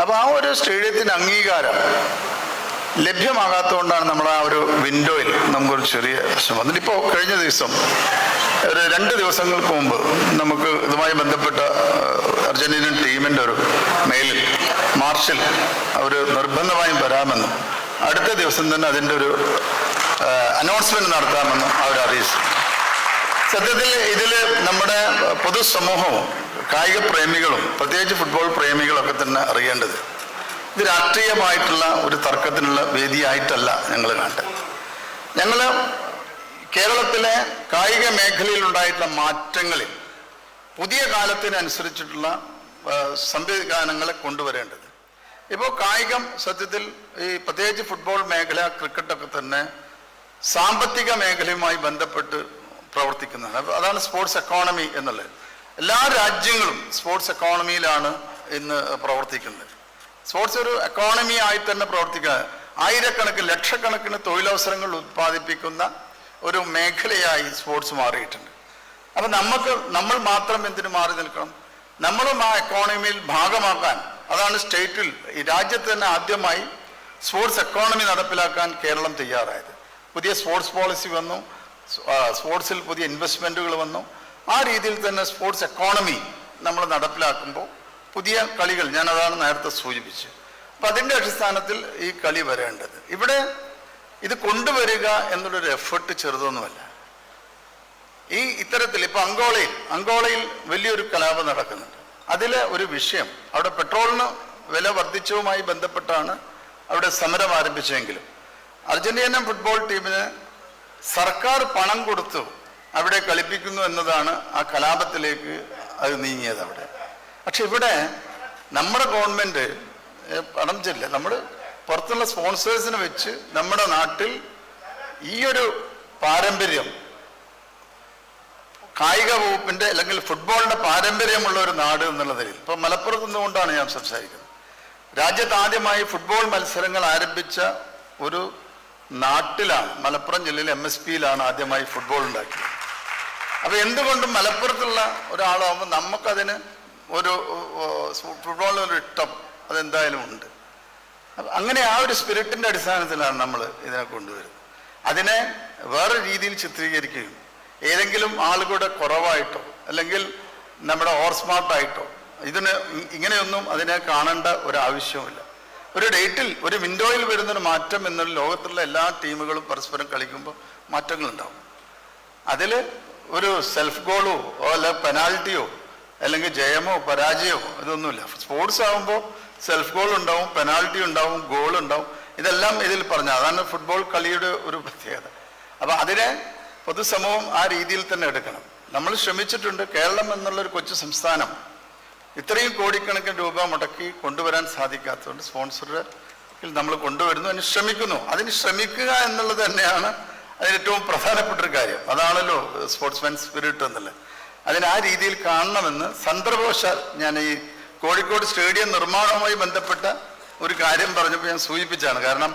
അപ്പോൾ ആ ഒരു സ്റ്റേഡിയത്തിന് അംഗീകാരം ലഭ്യമാകാത്തതുകൊണ്ടാണ് നമ്മൾ ആ ഒരു വിൻഡോയിൽ നമുക്കൊരു ചെറിയ പ്രശ്നം വന്നത് ഇപ്പോൾ കഴിഞ്ഞ ദിവസം ഒരു രണ്ട് ദിവസങ്ങൾക്ക് മുമ്പ് നമുക്ക് ഇതുമായി ബന്ധപ്പെട്ട അർജന്റീനൻ ടീമിന്റെ ഒരു മെയിലിൽ മാർച്ചിൽ അവർ നിർബന്ധമായും വരാമെന്നും അടുത്ത ദിവസം തന്നെ അതിന്റെ ഒരു അനൗൺസ്മെന്റ് നടത്താമെന്നും അവർ അറിയിച്ചു സത്യത്തിൽ ഇതിൽ നമ്മുടെ പൊതുസമൂഹവും കായിക പ്രേമികളും പ്രത്യേകിച്ച് ഫുട്ബോൾ പ്രേമികളൊക്കെ തന്നെ അറിയേണ്ടത്. ഇത് രാഷ്ട്രീയമായിട്ടുള്ള ഒരു തർക്കത്തിനുള്ള വേദിയായിട്ടല്ല ഞങ്ങൾ കണ്ടത് ഞങ്ങൾ കേരളത്തിലെ കായിക മേഖലയിൽ ഉണ്ടായിട്ടുള്ള മാറ്റങ്ങളിൽ പുതിയ കാലത്തിനനുസരിച്ചിട്ടുള്ള സംവിധാനങ്ങളെ കൊണ്ടുവരേണ്ടത്. ഇപ്പോൾ കായികം സത്യത്തിൽ ഈ പ്രത്യേകിച്ച് ഫുട്ബോൾ മേഖല ക്രിക്കറ്റൊക്കെ തന്നെ സാമ്പത്തിക മേഖലയുമായി ബന്ധപ്പെട്ട് പ്രവർത്തിക്കുന്നതാണ്. അതാണ് സ്പോർട്സ് എക്കോണമി എന്നുള്ളത്. എല്ലാ രാജ്യങ്ങളും സ്പോർട്സ് എക്കോണമിയിലാണ് ഇന്ന് പ്രവർത്തിക്കുന്നത്. സ്പോർട്സ് ഒരു എക്കോണമി ആയി തന്നെ പ്രവർത്തിക്കുക ആയിരക്കണക്കിന് ലക്ഷക്കണക്കിന് തൊഴിലവസരങ്ങൾ ഉത്പാദിപ്പിക്കുന്ന ഒരു മേഖലയായി സ്പോർട്സ് മാറിയിട്ടുണ്ട്. അപ്പം നമുക്ക് നമ്മൾ മാത്രം എന്തിനു മാറി നിൽക്കണം? നമ്മളും ആ എക്കോണമിയിൽ ഭാഗമാക്കാൻ അതാണ് സ്റ്റേറ്റിൽ ഈ രാജ്യത്ത് തന്നെ ആദ്യമായി സ്പോർട്സ് എക്കോണമി നടപ്പിലാക്കാൻ കേരളം തയ്യാറായത്. പുതിയ സ്പോർട്സ് പോളിസി വന്നു സ്പോർട്സിൽ പുതിയ ഇൻവെസ്റ്റ്മെന്റുകൾ വന്നു. ആ രീതിയിൽ തന്നെ സ്പോർട്സ് എക്കോണമി നമ്മൾ നടപ്പിലാക്കുമ്പോൾ പുതിയ കളികൾ ഞാൻ അതാണ് നേരത്തെ സൂചിപ്പിച്ചത്. അപ്പൊ അതിന്റെ അടിസ്ഥാനത്തിൽ ഈ കളി വരേണ്ടത്. ഇവിടെ ഇത് കൊണ്ടുവരിക എന്നുള്ളൊരു എഫേർട്ട് ചെറുതൊന്നുമല്ല. ഈ ഇത്തരത്തിൽ ഇപ്പൊ അങ്കോളയിൽ അങ്കോളയിൽ വലിയൊരു കലാപം നടക്കുന്നുണ്ട്. അതിലെ ഒരു വിഷയം അവിടെ പെട്രോളിന് വില വർദ്ധിച്ചതുമായി ബന്ധപ്പെട്ടാണ് അവിടെ സമരം ആരംഭിച്ചെങ്കിലും അർജന്റീന ഫുട്ബോൾ ടീമിന് സർക്കാർ പണം കൊടുത്തു. അവിടെ കളിപ്പിക്കുന്നു എന്നതാണ് ആ കലാപത്തിലേക്ക് അത് നീങ്ങിയത് അവിടെ. പക്ഷെ ഇവിടെ നമ്മുടെ ഗവൺമെന്റ് പണം ചെല്ല. നമ്മൾ പുറത്തുള്ള സ്പോൺസേഴ്സിനെ വെച്ച് നമ്മുടെ നാട്ടിൽ ഈ ഒരു പാരമ്പര്യം കായിക വകുപ്പിന്റെ അല്ലെങ്കിൽ ഫുട്ബോളിന്റെ പാരമ്പര്യമുള്ള ഒരു നാട് എന്നുള്ളതിൽ ഇപ്പൊ മലപ്പുറത്ത് നിന്നുകൊണ്ടാണ് ഞാൻ സംസാരിക്കുന്നത്. രാജ്യത്ത് ആദ്യമായി ഫുട്ബോൾ മത്സരങ്ങൾ ആരംഭിച്ച ഒരു നാട്ടിലാണ് മലപ്പുറം ജില്ലയിലെ എം എസ് പിയിലാണ് ആദ്യമായി ഫുട്ബോൾ ഉണ്ടാക്കിയത്. അപ്പൊ എന്തുകൊണ്ടും മലപ്പുറത്തുള്ള ഒരാളാകുമ്പോൾ നമുക്കതിന് ഒരു ഫുട്ബോളിന് ഒരു ഇഷ്ടം അതെന്തായാലും ഉണ്ട്. അങ്ങനെ ആ ഒരു സ്പിരിറ്റിന്റെ അടിസ്ഥാനത്തിലാണ് നമ്മൾ ഇതിനെ കൊണ്ടുവരുന്നത്. അതിനെ വേറെ രീതിയിൽ ചിത്രീകരിക്കുകയും ഏതെങ്കിലും ആളുകളുടെ കുറവായിട്ടോ അല്ലെങ്കിൽ നമ്മുടെ ഓവർസ്മാർട്ടായിട്ടോ ഇതിന് ഇങ്ങനെയൊന്നും അതിനെ കാണേണ്ട ഒരു ആവശ്യവുമില്ല. ഒരു ഡേറ്റിൽ ഒരു വിൻഡോയിൽ വരുന്നൊരു മാറ്റം എന്നുള്ള ലോകത്തുള്ള എല്ലാ ടീമുകളും പരസ്പരം കളിക്കുമ്പോൾ മാറ്റങ്ങളുണ്ടാവും. അതിൽ ഒരു സെൽഫ് ഗോളോ അല്ല പെനാൾട്ടിയോ അല്ലെങ്കിൽ ജയമോ പരാജയമോ ഇതൊന്നുമില്ല. സ്പോർട്സ് ആകുമ്പോൾ സെൽഫ് ഗോൾ ഉണ്ടാവും പെനാൾട്ടി ഉണ്ടാവും ഗോൾ ഉണ്ടാവും. ഇതെല്ലാം ഇതിൽ പറഞ്ഞ അതാണ് ഫുട്ബോൾ കളിയുടെ ഒരു പ്രത്യേകത. അപ്പൊ അതിനെ പൊതുസമൂഹം ആ രീതിയിൽ തന്നെ എടുക്കണം. നമ്മൾ ശ്രമിച്ചിട്ടുണ്ട് കേരളം എന്നുള്ള ഒരു കൊച്ചു സംസ്ഥാനം. ഇത്രയും കോടിക്കണക്കിന് രൂപ മുടക്കി കൊണ്ടുവരാൻ സാധിക്കാത്തതുകൊണ്ട് സ്പോൺസറിൽ നമ്മൾ കൊണ്ടുവരുന്നു അതിന് ശ്രമിക്കുന്നു. അതിന് ശ്രമിക്കുക എന്നുള്ളത് തന്നെയാണ് അതിന് ഏറ്റവും പ്രധാനപ്പെട്ട ഒരു കാര്യം. അതാണല്ലോ സ്പോർട്സ്മാൻ സ്പിരിറ്റ് എന്നല്ലേ. അതിന് ആ രീതിയിൽ കാണണമെന്ന് സന്ദർഭവശാൽ ഞാൻ ഈ കോഴിക്കോട് സ്റ്റേഡിയം നിർമ്മാണവുമായി ബന്ധപ്പെട്ട ഒരു കാര്യം പറഞ്ഞപ്പോൾ ഞാൻ സൂചിപ്പിച്ചാണ് കാരണം